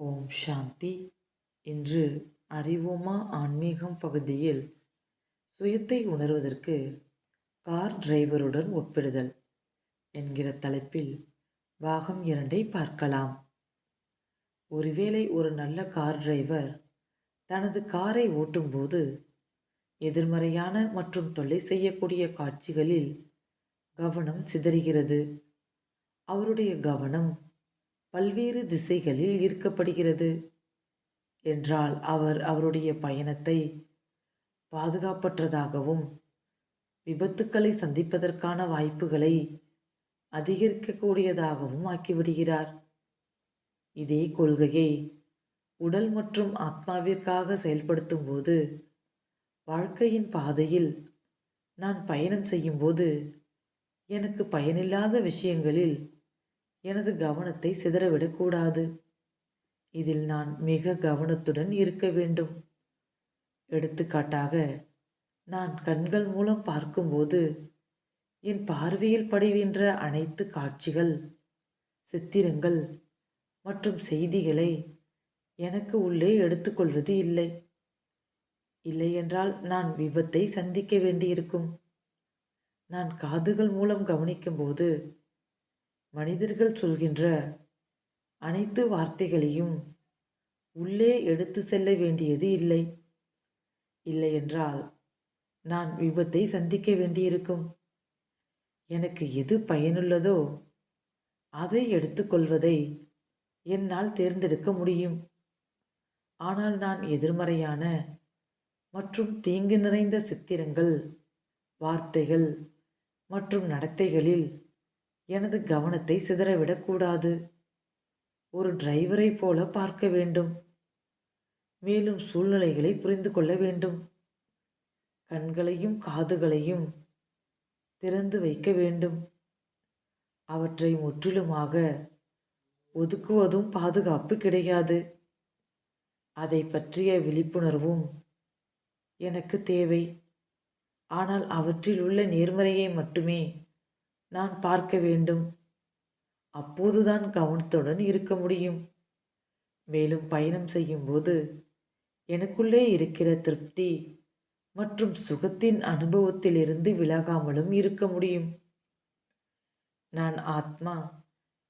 ஓம் சாந்தி. இன்று அறிவோமா ஆன்மீகம் பகுதியில் சுயத்தை உணர்வதற்கு கார் டிரைவருடன் ஒப்பிடுதல் என்கிற தலைப்பில் பாகம் இரண்டை பார்க்கலாம். ஒருவேளை ஒரு நல்ல கார் டிரைவர் தனது காரை ஓட்டும்போது எதிர்மறையான மற்றும் தொல்லை செய்யக்கூடிய காட்சிகளில் கவனம் சிதறுகிறது. அவருடைய கவனம் பல்வேறு திசைகளில் ஈர்க்கப்படுகிறது. என்றால் அவர் அவருடைய பயணத்தை பாதுகாப்பற்றதாகவும் விபத்துக்களை சந்திப்பதற்கான வாய்ப்புகளை அதிகரிக்கக்கூடியதாகவும் ஆக்கிவிடுகிறார். இதே கொள்கையை உடல் மற்றும் ஆத்மாவிற்காக செயல்படுத்தும் போது வாழ்க்கையின் பாதையில் நான் பயணம் செய்யும்போது எனக்கு பயனில்லாத விஷயங்களில் எனது கவனத்தை சிதறவிடக்கூடாது இதில் நான் மிக கவனத்துடன் இருக்க வேண்டும். எடுத்துக்காட்டாக நான் கண்கள் மூலம் பார்க்கும்போது என் பார்வையில் படுகின்ற அனைத்து காட்சிகள் சித்திரங்கள் மற்றும் செய்திகளை எனக்கு உள்ளே எடுத்துக்கொள்வது இல்லை. இல்லையென்றால் நான் விபத்தை சந்திக்க வேண்டியிருக்கும். நான் காதுகள் மூலம் கவனிக்கும்போது மனிதர்கள் சொல்கின்ற அனைத்து வார்த்தைகளையும் உள்ளே எடுத்து செல்ல வேண்டியது இல்லை. இல்லையென்றால் நான் விபத்தை சந்திக்க வேண்டியிருக்கும். எனக்கு எது பயனுள்ளதோ அதை எடுத்துக்கொள்வதை என்னால் தேர்ந்தெடுக்க முடியும். ஆனால் நான் எதிர்மறையான மற்றும் தீங்கு நிறைந்த சித்திரங்கள் வார்த்தைகள் மற்றும் நடத்தைகளில் எனது கவனத்தை சிதறவிடக்கூடாது ஒரு டிரைவரை போல பார்க்க வேண்டும். மேலும் சூழ்நிலைகளை புரிந்து கொள்ள வேண்டும். கண்களையும் காதுகளையும் திறந்து வைக்க வேண்டும். அவற்றை முற்றிலுமாக ஒதுக்குவதும் பாதுகாப்பு கிடையாது. அதை பற்றிய விழிப்புணர்வும் எனக்கு தேவை. ஆனால் அவற்றில் உள்ள நேர்மறையை மட்டுமே நான் பார்க்க வேண்டும். அப்போதுதான் கவனத்துடன் இருக்க முடியும். மேலும் பயணம் செய்யும்போது எனக்குள்ளே இருக்கிற திருப்தி மற்றும் சுகத்தின் அனுபவத்திலிருந்து விலகாமலும் இருக்க முடியும். நான் ஆத்மா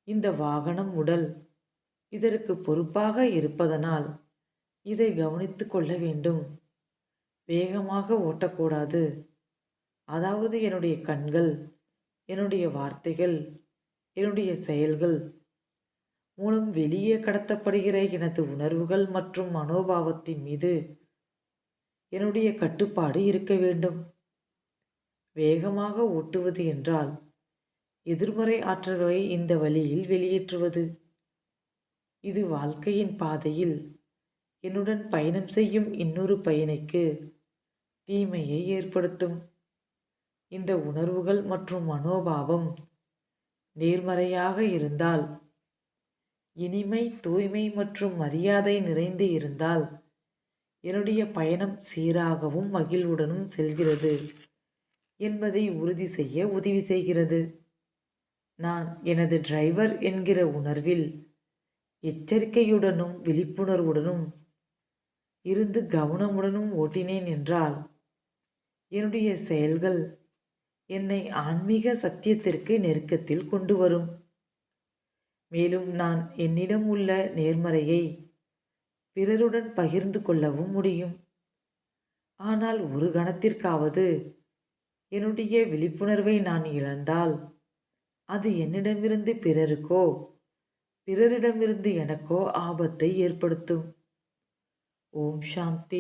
இந்த வாகனம் உடல் இதற்கு பொறுப்பாக இருப்பதனால் இதை கவனித்து கொள்ள வேண்டும். வேகமாக ஓட்டக்கூடாது. அதாவது என்னுடைய கண்கள் என்னுடைய வார்த்தைகள் என்னுடைய செயல்கள் மூலம் வெளியே கடத்தப்படுகிற எனது உணர்வுகள் மற்றும் மனோபாவத்தின் மீது என்னுடைய கட்டுப்பாடு இருக்க வேண்டும். வேகமாக ஓட்டுவது என்றால் எதிர்மறை ஆற்றல்களை இந்த வழியில் வெளியேற்றுவது. இது வாழ்க்கையின் பாதையில் என்னுடன் பயணம் செய்யும் இன்னொரு பயணிக்கு தீமையை ஏற்படுத்தும். இந்த உணர்வுகள் மற்றும் மனோபாவம் நேர்மறையாக இருந்தால் இனிமை தூய்மை மற்றும் மரியாதை நிறைந்து இருந்தால் என்னுடைய பயணம் சீராகவும் மகிழ்வுடனும் செல்கிறது என்பதை உறுதி செய்ய உதவி செய்கிறது. நான் எனது டிரைவர் என்கிற உணர்வில் எச்சரிக்கையுடனும் விழிப்புணர்வுடனும் இருந்து கவனமுடனும் ஓட்டினேன் என்றால் என்னுடைய செயல்கள் என்னை ஆன்மீக சத்தியத்திற்கு நெருக்கத்தில் கொண்டு வரும் மேலும் நான் என்னிடம் உள்ள நேர்மறையை பிறருடன் பகிர்ந்து கொள்ளவும் முடியும். ஆனால் ஒரு கணத்திற்காவது என்னுடைய விழிப்புணர்வை நான் இழந்தால் அது என்னிடமிருந்து பிறருக்கோ பிறரிடமிருந்து எனக்கோ ஆபத்தை ஏற்படுத்தும். ஓம் சாந்தி.